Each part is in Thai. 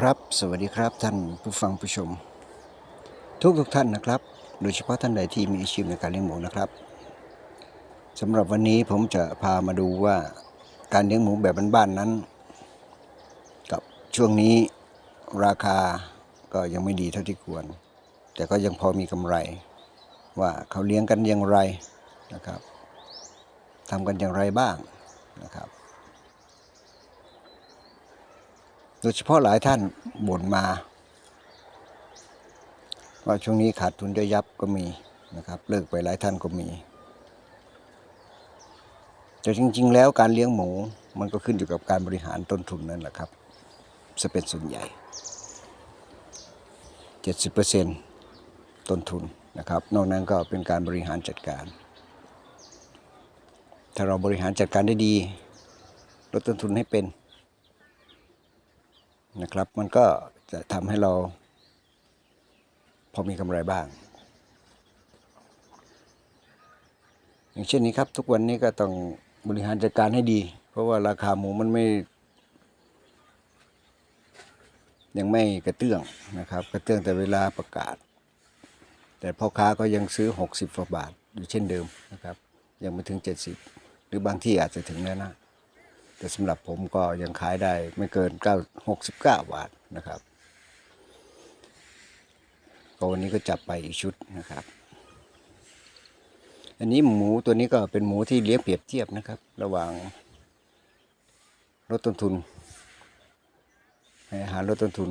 ครับ สวัสดีครับท่านผู้ฟังผู้ชม ทุกทุกท่านนะครับ โดยเฉพาะท่านใดที่มีอาชีพในการเลี้ยงหมูนะครับสำหรับวันนี้ผมจะพามาดูว่าการเลี้ยงหมูแบบบ้านๆนั้น กับช่วงนี้ราคาก็ยังไม่ดีเท่าที่ควร แต่ก็ยังพอมีกำไร ว่าเขาเลี้ยงกันอย่างไรนะครับทำกันอย่างไรบ้างนะครับ โดยเฉพาะหลายท่านบ่นมา ว่าช่วงนี้ขาดทุนจะยับก็มีนะครับ เลิกไปหลายท่านก็มี แต่จริง ๆ แล้วการเลี้ยงหมูมันก็ขึ้นอยู่กับการบริหารต้นทุนนั่นแหละครับจะเป็นส่วนใหญ่ 70%ต้นทุนนะครับ นอกนั้นก็เป็นการบริหารจัดการ ถ้าเราบริหารจัดการได้ดี ลดต้นทุนให้เป็น นะครับ มันก็จะทำให้เรา พอมีกำไรบ้าง อย่างเช่นนี้ครับ ทุกวันนี้ก็ต้องบริหารจัดการให้ดี เพราะว่าราคาหมูมันไม่ ยังไม่กระเตื้องนะครับ กระเตื้องแต่เวลาประกาศ แต่พ่อค้าก็ยังซื้อ 60กว่าบาทอยู่เช่นเดิมนะครับ ยังไม่ถึง 70 หรือบางที่อาจจะถึงแล้วนะ แต่สำหรับผมก็ยังขายได้ไม่เกิน9 69 บาทนะครับก็วันนี้ก็จับไปอีกชุดนะครับ อันนี้หมูตัวนี้ก็เป็นหมูที่เลี้ยงเปรียบเทียบนะครับ ระหว่างลดต้นทุนให้อาหารลดต้นทุน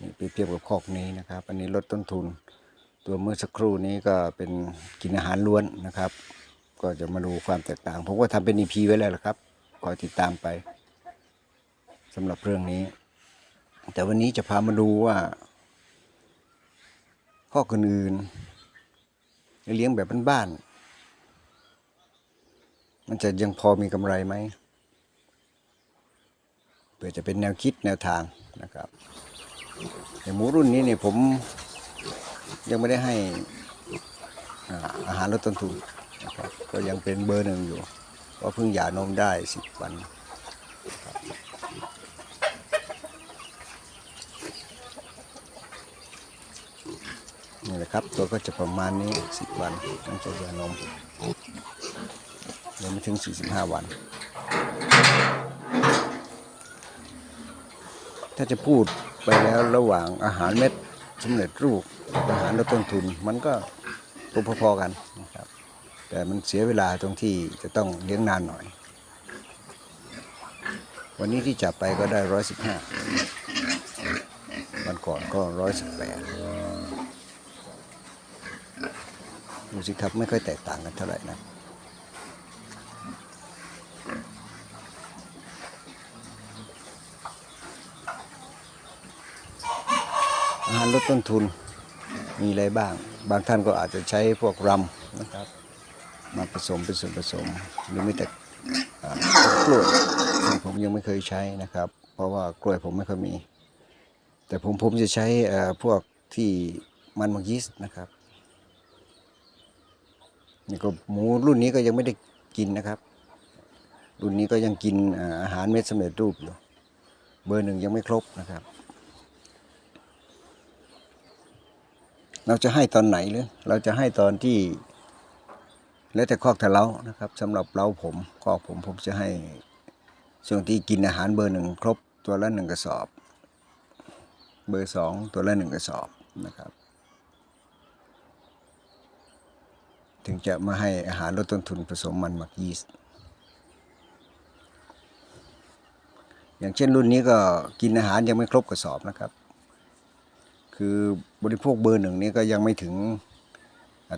นี่เปรียบเทียบกับคอกนี้นะครับ อันนี้ลดต้นทุน ตัวเมื่อสักครู่นี้ก็เป็นกินอาหารล้วนนะครับ ก็จะมาดูความแตกต่าง ผมก็ทำเป็น EP ไว้แล้วละครับ คอยติดตามไปสำหรับเรื่องนี้ แต่วันนี้จะพามาดูว่า ข้ออื่นๆเลี้ยงแบบบ้านๆมันจะยังพอมีกำไรไหมเพื่อจะเป็นแนวคิดแนวทางนะครับอย่หมูรุ่นนี้เนี่ยผมยังไม่ได้ให้อาอาหารลดต้นทุนนะครับก็ยังเป็นเบอร์หนึ่งอยู่ ก็เพิ่งหย่านมได้สิบวันนี่แหละครับ ตัวก็จะประมาณนี้สิบวันตั้งแต่หย่านมยังไม่ถึงสี่สิบห้าวัน ถ้าจะพูดไปแล้วระหว่างอาหารเม็ดสำเร็จรูปอาหารลดต้นทุนมันก็ตัวพอๆกัน แต่มันเสียเวลาตรงที่จะต้องเลี้ยงนานหน่อย วันนี้ที่จับไปก็ได้ร้อยสิบห้าวันก่อนก็ร้อยสิบแปดดูสิครับไม่ค่อยแตกต่างกันเท่าไหร่นะอาหารลดต้นทุนมีอะไรบ้าง บางท่านก็อาจจะใช้พวกรำนะครับ มาผสมเป็นส่วนผสม หรือไม่แต่กล้วยซึ่งผมยังไม่เคยใช้นะครับ เพราะว่ากล้วยผมไม่ค่อยมี แต่ผมผมจะใช้พวกที่มันมังยีสต์นะครับนี่ก็หมูรุ่นนี้ก็ยังไม่ได้กินนะครับ รุ่นนี้ก็ยังกินอาอาหารเม็ดสำเร็จรูปอยู่เบอร์หนึ่งยังไม่ครบนะครับ เราจะให้ตอนไหนหรือเราจะให้ตอนที่ แล้วแต่คอกแต่เลานะครับสำหรับเล้าผมคอกผมผมจะให้ช่วงที่กินอาหารเบอร์หนึ่งครบตัวละหนึ่งกระสอบ เบอร์สองตัวละหนึ่งกระสอบนะครับ ถึงจะมาให้อาหารลดต้นทุนผสมมันหมักยีสต์อย่างเช่นรุ่นนี้ก็กินอาหารยังไม่ครบกระสอบนะครับ คือบริโภคเบอร์หนึ่งนี้ก็ยังไม่ถึง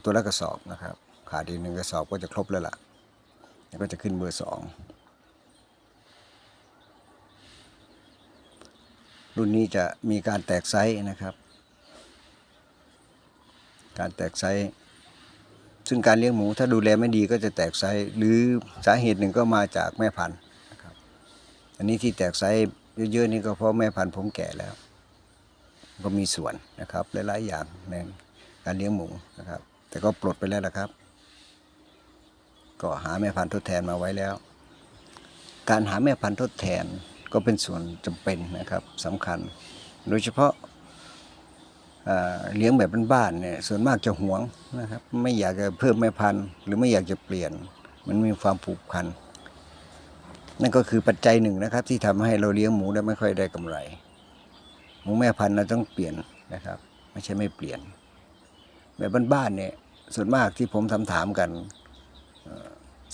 ตัวละกระสอบนะครับ ขาดอีกหนึ่งกระสอบก็จะครบแล้วล่ะแล้วก็จะขึ้นเบอร์สองรุ่นนี้จะมีการแตกไซส์นะครับ การแตกไซส์ซึ่งการเลี้ยงหมูถ้าดูแลไม่ดีก็จะแตกไซส์หรือสาเหตุหนึ่งก็มาจากแม่พันธุ์นะครับ อันนี้ที่แตกไซส์เยอะๆนี่ก็เพราะแม่พันธุ์ผมแก่แล้ว ก็มีส่วนนะครับหลายๆอย่างในการเลี้ยงหมูนะครับ แต่ก็ปลดไปแล้วนะครับ ก็หาแม่พันธุ์ทดแทนมาไว้แล้ว การหาแม่พันธุ์ทดแทนก็เป็นส่วนจำเป็นนะครับสำคัญ โดยเฉพาะเลี้ยงแบบบ้านๆเนี่ยส่วนมากจะหวงนะครับไม่อยากจะเพิ่มแม่พันธุ์ หรือไม่อยากจะเปลี่ยน มันมีความผูกพันนั่นก็คือปัจจัยหนึ่งนะครับ ที่ทำให้เราเลี้ยงหมูได้ไม่ค่อยได้กำไร หมูแม่พันธุ์เราต้องเปลี่ยนนะครับ ไม่ใช่ไม่เปลี่ยน แบบบ้านๆเนี่ยส่วนมากที่ผมทำถามกัน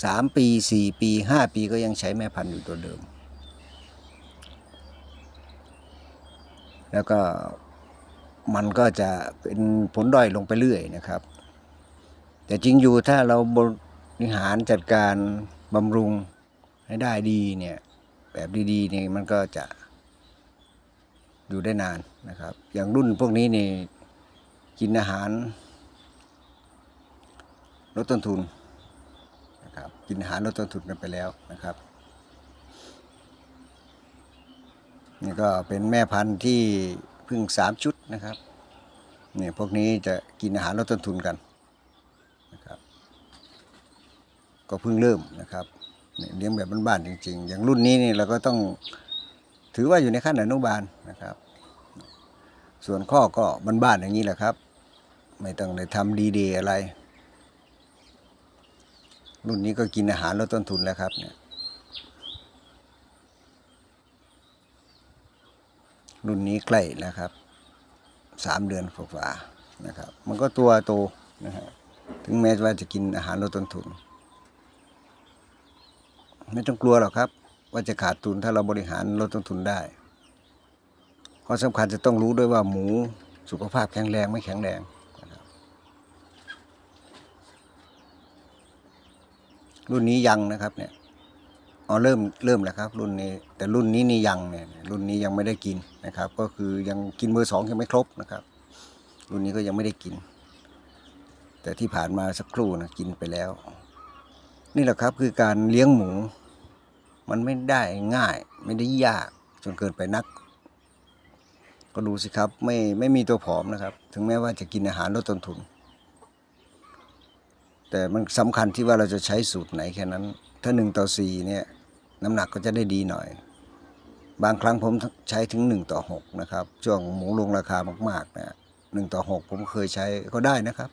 สามปีสี่ปีห้าปีก็ยังใช้แม่พันธุ์อยู่ตัวเดิม แล้วก็มันก็จะเป็นผลด้อยลงไปเรื่อยนะครับ แต่จริงอยู่ถ้าเราบริหารจัดการบำรุงให้ได้ดีเนี่ยแบบดีๆเนี่ยมันก็จะอยู่ได้นานนะครับ อย่างรุ่นพวกนี้นี่กินอาหารลดต้นทุน กินอาหารลดต้นทุนกันไปแล้วนะครับ นี่ก็เป็นแม่พันธุ์ที่พิ่งสามชุดนะครับเนี่ยพวกนี้จะกินอาหารลดต้นทุนกันนะครับ ก็เพิ่งเริ่มนะครับเนี่ยเลี้ยงแบบบ้านๆจริง ๆ อย่างรุ่นนี้นี่เราก็ต้องถือว่าอยู่ในขั้นอนุบาลนะครับ ส่วนข้อก็บ้านๆอย่างนี้แหละครับ ไม่ต้องได้ทำดีเดอะไร รุ่นนี้ก็กินอาหารลดต้นทุนแล้วครับเนี่ยรุ่นนี้ใกล้แล้วครับสามเดือนกว่านะครับ มันก็ตัวโตนะฮะถึงแม้ว่าจะกินอาหารลดต้นทุน ไม่ต้องกลัวหรอกครับ ว่าจะขาดทุนถ้าเราบริหารลดต้นทุนได้ข้อสำคัญจะต้องรู้ด้วยว่าหมูสุขภาพแข็งแรงไม่แข็งแรงนะค รุ่นนี้ยังนะครับเนี่ยอ๋อเริ่มเริ่มแล้วครับ รุ่นนี้ แต่รุ่นนี้นี่ยังเนี่ย รุ่นนี้ยังไม่ได้กินนะครับ ก็คือยังกินเบอร์สองยังไม่ครบนะครับ รุ่นนี้ก็ยังไม่ได้กิน แต่ที่ผ่านมาสักครู่นะกินไปแล้ว นี่แหละครับคือการเลี้ยงหมู มันไม่ได้ง่าย ไม่ได้ยากจนเกินไปนัก ก็ดูสิครับไม่ไม่มีตัวผอมนะครับ ถึงแม้ว่าจะกินอาหารลดต้นทุน แต่มันสำคัญที่ว่าเราจะใช้สูตรไหนแค่นั้น ถ้าหนึ่งต่อสี่เนี่ย น้ำหนักก็จะได้ดีหน่อย บางครั้งผมใช้ถึงหนึ่งต่อหกนะครับ ช่วงหมูลงราคามากๆนะหนึ่งต่อหกผมเคยใช้ก็ได้นะครับ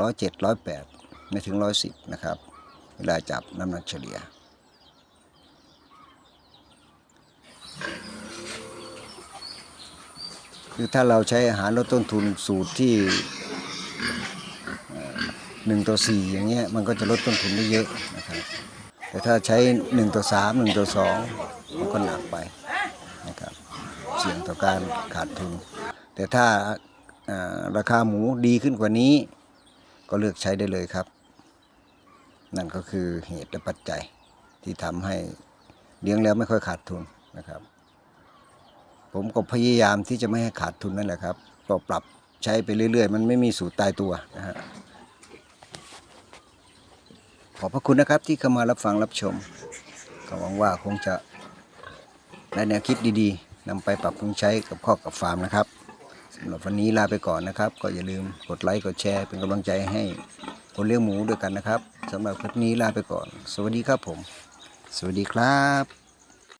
ร้อยเจ็ดร้อยแปดไม่ถึงร้อยสิบนะครับ เวลาจับน้ำหนักเฉลี่ย คือถ้าเราใช้อาหารลดต้นทุนสูตรที่ หนึ่งต่อสี่อย่างเงี้ยมันก็จะลดต้นทุนได้เยอะนะครับแต่ถ้าใช้หนึ่งต่อสามหนึ่งต่อสองมันก็หนักไปนะครับเสี่ยงต่อการขาดทุน แต่ถ้าราคาหมูดีขึ้นกว่านี้ ก็เลือกใช้ได้เลยครับ นั่นก็คือเหตุและปัจจัยที่ทำให้เลี้ยงแล้วไม่ค่อยขาดทุนนะครับ ผมก็พยายามที่จะไม่ให้ขาดทุนนั่นแหละครับ ก็ปรับใช้ไปเรื่อยๆ มันไม่มีสูตรตายตัวนะฮะข อบพระคุณนะครับที่เข้ามารับฟังรับชม ก็หวังว่าคงจะได้แนวคิดดีๆนำไปปรับปรุงใช้กับครอบกับฟาร์มนะครับสำหรับวันนี้ลาไปก่อนนะครับ ก็อย่าลืมกดไลค์กดแชร์เป็นกำลังใจให้คนเลี้ยงหมูด้วยกันนะครับสำหรับคลิปนี้ลาไปก่อน สวัสดีครับผม สวัสดีครับ